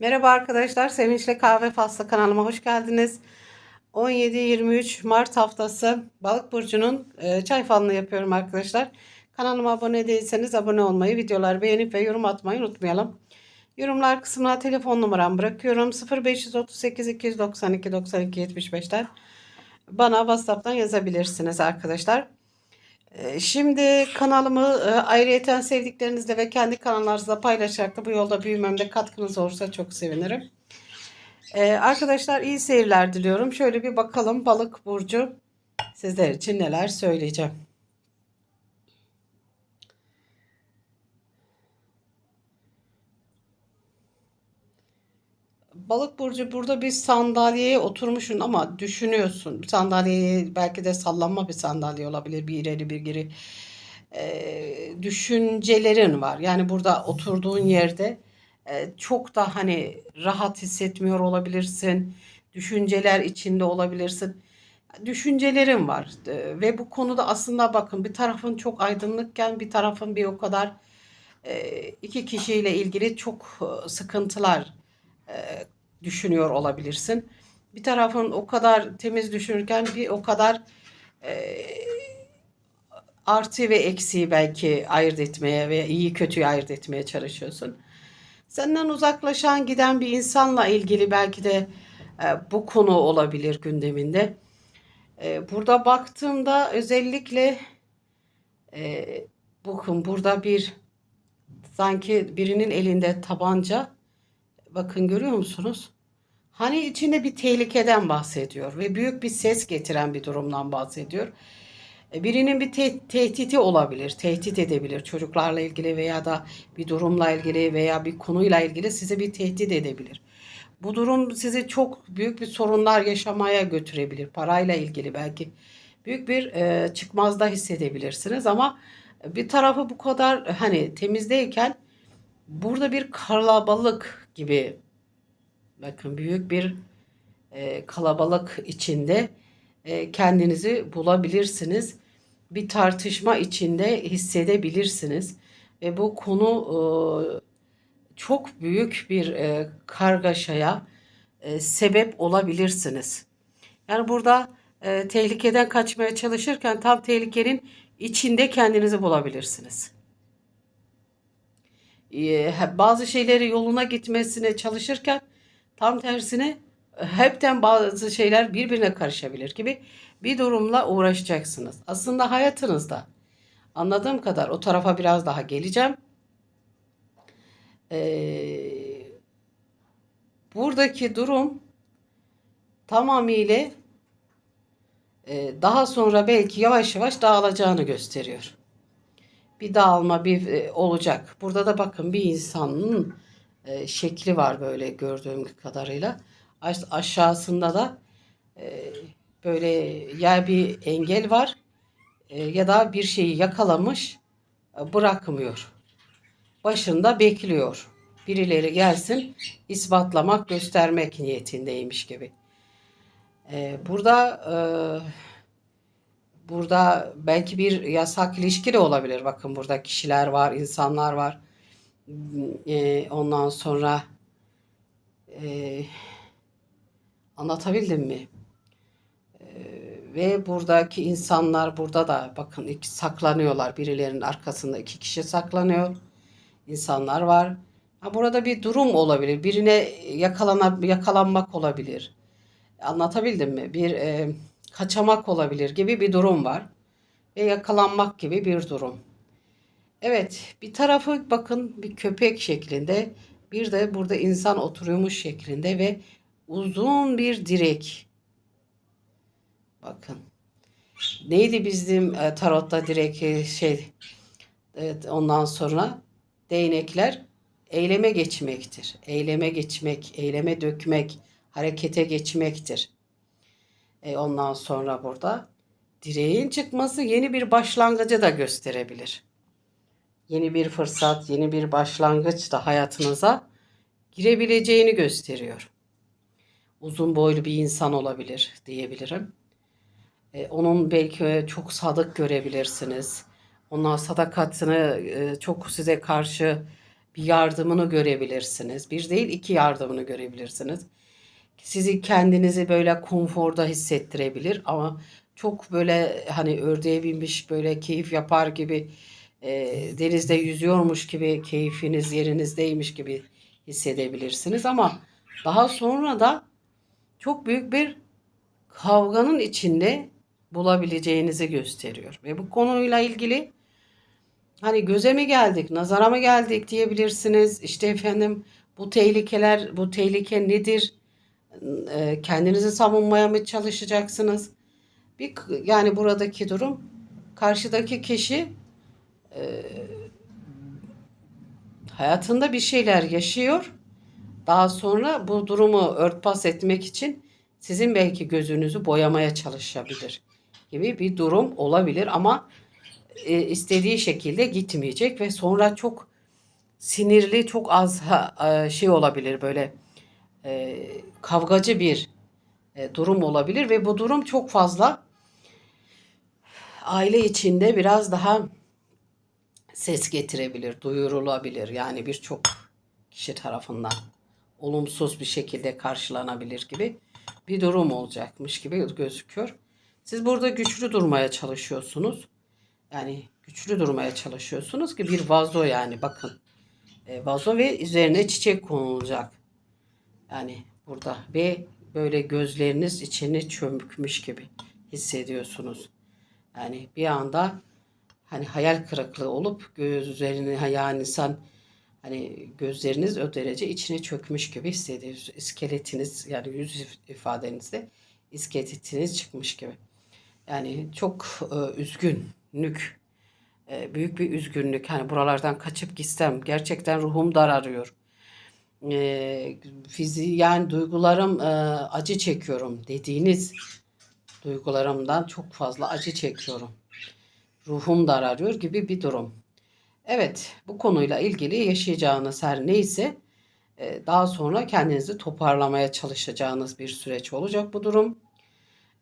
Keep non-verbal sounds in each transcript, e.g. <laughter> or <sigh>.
Merhaba arkadaşlar, Sevinçle Kahve Faslı kanalıma hoş geldiniz. 17-23 Mart haftası Balık Burcu'nun e, çay falını yapıyorum arkadaşlar. Kanalıma abone değilseniz abone olmayı, videoları beğenip ve yorum atmayı unutmayalım. Yorumlar kısmına telefon numaramı bırakıyorum. 0538 292 92 75'ten bana WhatsApp'tan yazabilirsiniz arkadaşlar. Ee, Şimdi kanalımı e, ayrıyeten sevdiklerinizle ve kendi kanallarınızla paylaşarak da bu yolda büyümemde katkınız olursa çok sevinirim. Ee, Arkadaşlar iyi seyirler diliyorum. Şöyle bir bakalım balık burcu sizler için neler söyleyeceğim. Balık burcu burada bir sandalyeye oturmuşsun ama düşünüyorsun. Sandalyeyi belki de sallanma bir sandalye olabilir. Bir ileri bir geri. Ee, düşüncelerin var. Yani burada oturduğun yerde e, çok da hani rahat hissetmiyor olabilirsin. Düşünceler içinde olabilirsin. Düşüncelerin var. Ee, ve bu konuda aslında bakın bir tarafın çok aydınlıkken bir tarafın bir o kadar e, iki kişiyle ilgili çok e, sıkıntılar e, düşünüyor olabilirsin. Bir tarafın o kadar temiz düşünürken bir o kadar e, artı ve eksiği belki ayırt etmeye ve iyi kötüyü ayırt etmeye çalışıyorsun. Senden uzaklaşan giden bir insanla ilgili belki de e, bu konu olabilir gündeminde. E, burada baktığımda özellikle e, bakın burada bir sanki birinin elinde tabanca Bakın görüyor musunuz? Hani içinde bir tehlikeden bahsediyor ve büyük bir ses getiren bir durumdan bahsediyor. E, Birinin bir te- tehdidi olabilir, tehdit edebilir çocuklarla ilgili veya da bir durumla ilgili veya bir konuyla ilgili size bir tehdit edebilir. Bu durum sizi çok büyük bir sorunlar yaşamaya götürebilir. Parayla ilgili belki büyük bir e, çıkmazda hissedebilirsiniz ama bir tarafı bu kadar hani temizdeyken burada bir kalabalık gibi bakın büyük bir e, kalabalık içinde e, kendinizi bulabilirsiniz. Bir tartışma içinde hissedebilirsiniz ve bu konu e, çok büyük bir e, kargaşaya e, sebep olabilirsiniz. Yani burada e, tehlikeden kaçmaya çalışırken tam tehlikenin içinde kendinizi bulabilirsiniz. E, bazı şeyleri yoluna gitmesine çalışırken tam tersine hepten bazı şeyler birbirine karışabilir gibi bir durumla uğraşacaksınız. Aslında hayatınızda anladığım kadar o tarafa biraz daha geleceğim. Ee, buradaki durum tamamıyla e, daha sonra belki yavaş yavaş dağılacağını gösteriyor. Bir dağılma bir e, olacak. Burada da bakın bir insanın e, şekli var böyle gördüğüm kadarıyla. Aş- aşağısında da e, böyle ya bir engel var ya da bir şeyi yakalamış bırakmıyor. Başında bekliyor. Birileri gelsin ispatlamak, göstermek niyetindeymiş gibi. Burada burada belki bir yasak ilişki de olabilir. Bakın burada kişiler var, insanlar var. E, ondan sonra e, anlatabildim mi? Ve buradaki insanlar burada da bakın iki saklanıyorlar. Birilerinin arkasında iki kişi saklanıyor. İnsanlar var. Ha, burada bir durum olabilir. Birine yakalana, yakalanmak olabilir. Anlatabildim mi? Bir e, kaçamak olabilir gibi bir durum var. Ve yakalanmak gibi bir durum. Evet, bir tarafı bakın bir köpek şeklinde, bir de burada insan oturuyormuş şeklinde ve uzun bir direk. Bakın. Neydi bizim e, tarotta direkt e, şey evet, ondan sonra değnekler eyleme geçmektir. Eyleme geçmek, eyleme dökmek, harekete geçmektir. E, ondan sonra burada direğin çıkması yeni bir başlangıcı da gösterebilir. Yeni bir fırsat, yeni bir başlangıç da hayatınıza girebileceğini gösteriyor. Uzun boylu bir insan olabilir diyebilirim. E, onun belki çok sadık görebilirsiniz. Ondan sadakatini e, çok size karşı bir yardımını görebilirsiniz. Bir değil iki yardımını görebilirsiniz. Sizi kendinizi böyle konforda hissettirebilir ama çok böyle hani ördeğe binmiş böyle keyif yapar gibi e, denizde yüzüyormuş gibi keyfiniz yerinizdeymiş gibi hissedebilirsiniz ama daha sonra da çok büyük bir kavganın içinde bulabileceğinizi gösteriyor. Ve bu konuyla ilgili hani göze mi geldik, nazara mı geldik diyebilirsiniz. İşte efendim bu tehlikeler, bu tehlike nedir? Ee, Kendinizi savunmaya mı çalışacaksınız? Bir yani buradaki durum karşıdaki kişi hayatında bir şeyler yaşıyor. Daha sonra bu durumu örtbas etmek için sizin belki gözünüzü boyamaya çalışabilir gibi bir durum olabilir ama e, istediği şekilde gitmeyecek ve sonra çok sinirli, çok az e, şey olabilir böyle e, kavgacı bir e, durum olabilir ve bu durum çok fazla aile içinde biraz daha ses getirebilir, duyurulabilir. Yani birçok kişi tarafından olumsuz bir şekilde karşılanabilir gibi bir durum olacakmış gibi gözüküyor. Siz burada güçlü durmaya çalışıyorsunuz. Yani güçlü durmaya çalışıyorsunuz ki bir vazo yani bakın. E, vazo ve üzerine çiçek konulacak. Yani burada ve böyle gözleriniz içine çömükmüş gibi hissediyorsunuz. Yani bir anda hani hayal kırıklığı olup gözlerini yani insan hani gözleriniz o derece içine çökmüş gibi hissediyorsunuz. İskeletiniz yani yüz ifadenizde iskeletiniz çıkmış gibi. Yani çok e, üzgünlük, e, büyük bir üzgünlük. Hani buralardan kaçıp gitsem gerçekten ruhum dararıyor. E, fizi yani duygularım e, acı çekiyorum dediğiniz duygularımdan çok fazla acı çekiyorum. Ruhum dararıyor gibi bir durum. Evet, bu konuyla ilgili yaşayacağınız her neyse e, daha sonra kendinizi toparlamaya çalışacağınız bir süreç olacak bu durum.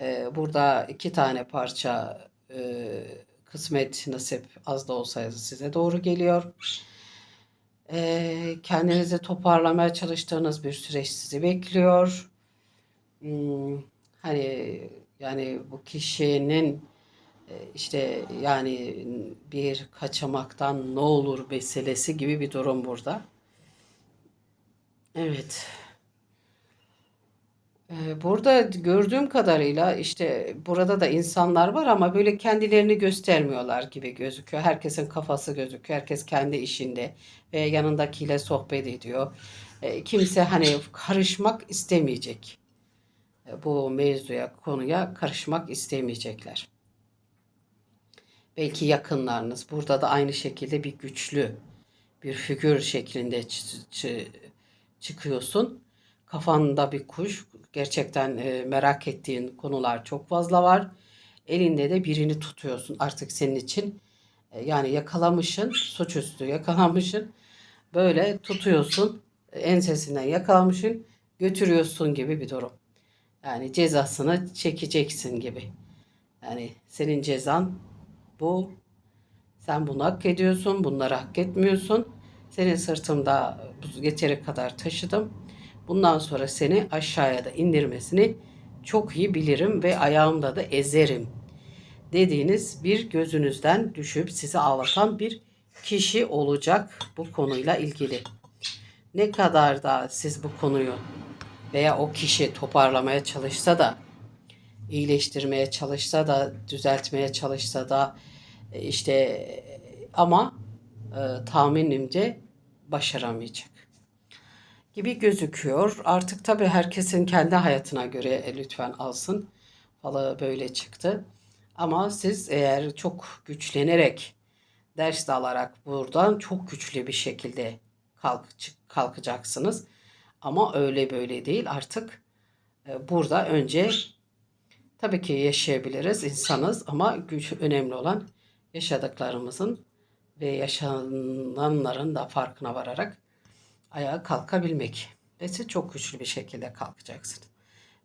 E, Burada iki tane parça e, kısmet, nasip az da olsa size doğru geliyor. E, Kendinizi toparlamaya çalıştığınız bir süreç sizi bekliyor. Hmm, Hani yani bu kişinin e, işte yani bir kaçamaktan ne olur meselesi gibi bir durum burada. Evet. Burada gördüğüm kadarıyla işte burada da insanlar var ama böyle kendilerini göstermiyorlar gibi gözüküyor. Herkesin kafası gözüküyor. Herkes kendi işinde ve yanındakiyle sohbet ediyor. Kimse hani karışmak istemeyecek. Bu mevzuya, konuya karışmak istemeyecekler. Belki yakınlarınız. Burada da aynı şekilde bir güçlü bir figür şeklinde çı- çı- çıkıyorsun. Kafanda bir kuş. Gerçekten e, merak ettiğin konular çok fazla var. Elinde de birini tutuyorsun. Artık senin için e, yani yakalamışsın, suçüstü yakalamışsın. Böyle tutuyorsun. Ensesinden yakalamışsın, götürüyorsun gibi bir durum. Yani cezasını çekeceksin gibi. Yani senin cezan bu. Sen bunu hak ediyorsun, bunları hak etmiyorsun. Senin sırtımda yeteri kadar taşıdım. Bundan sonra seni aşağıya da indirmesini çok iyi bilirim ve ayağımda da ezerim dediğiniz bir gözünüzden düşüp sizi ağlatan bir kişi olacak bu konuyla ilgili. Ne kadar da siz bu konuyu veya o kişi toparlamaya çalışsa da iyileştirmeye çalışsa da düzeltmeye çalışsa da e, işte ama e, tahminimce başaramayacak gibi gözüküyor. Artık tabii herkesin kendi hayatına göre e, lütfen alsın. Falı böyle çıktı. Ama siz eğer çok güçlenerek ders de alarak buradan çok güçlü bir şekilde kalk, kalkacaksınız. Ama öyle böyle değil artık e, burada önce Tabii ki yaşayabiliriz, insanız ama güç önemli olan yaşadıklarımızın ve yaşananların da farkına vararak ayağa kalkabilmek. Ve siz çok güçlü bir şekilde kalkacaksınız.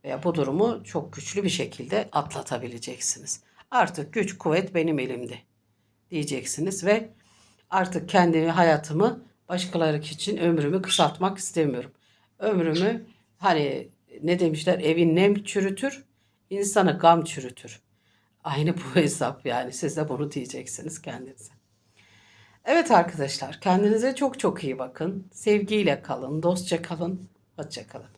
Veya bu durumu çok güçlü bir şekilde atlatabileceksiniz. Artık güç kuvvet benim elimde diyeceksiniz ve artık kendi hayatımı Başkaları için ömrümü kısaltmak istemiyorum. Ömrümü hani ne demişler evin nem çürütür, insanı gam çürütür. Aynı bu <laughs> hesap yani siz de bunu diyeceksiniz kendinize. Evet arkadaşlar kendinize çok çok iyi bakın. Sevgiyle kalın, dostça kalın, hoşça kalın.